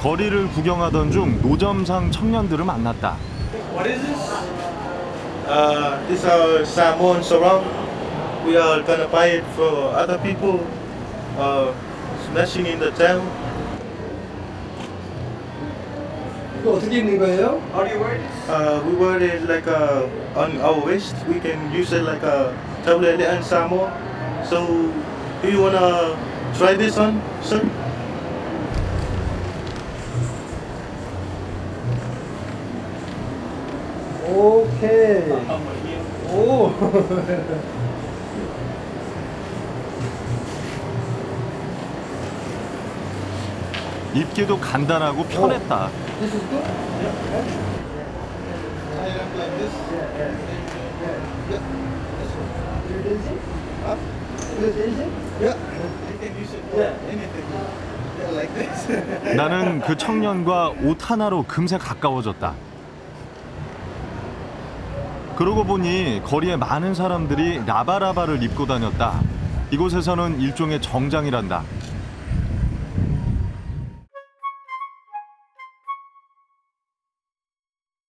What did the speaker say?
거리를 구경하던 중 노점상 청년들을 만났다. What is this? Uh, this are salmon sarong. We are gonna buy it for other people uh, smashing in the town. 이거 어떻게 입는 거예요? How do you wear this? Uh, we wear it like uh, on our waist. We can use it like a tablet and salmon. So, do you wanna try this on, sir? 오케이. 오. 입기도 간단하고 편했다. This is good? It it? Is easy? 나는 그 청년과 옷 하나로 금세 가까워졌다. 그러고 보니 거리에 많은 사람들이 라바라바를 입고 다녔다. 이곳에서는 일종의 정장이란다.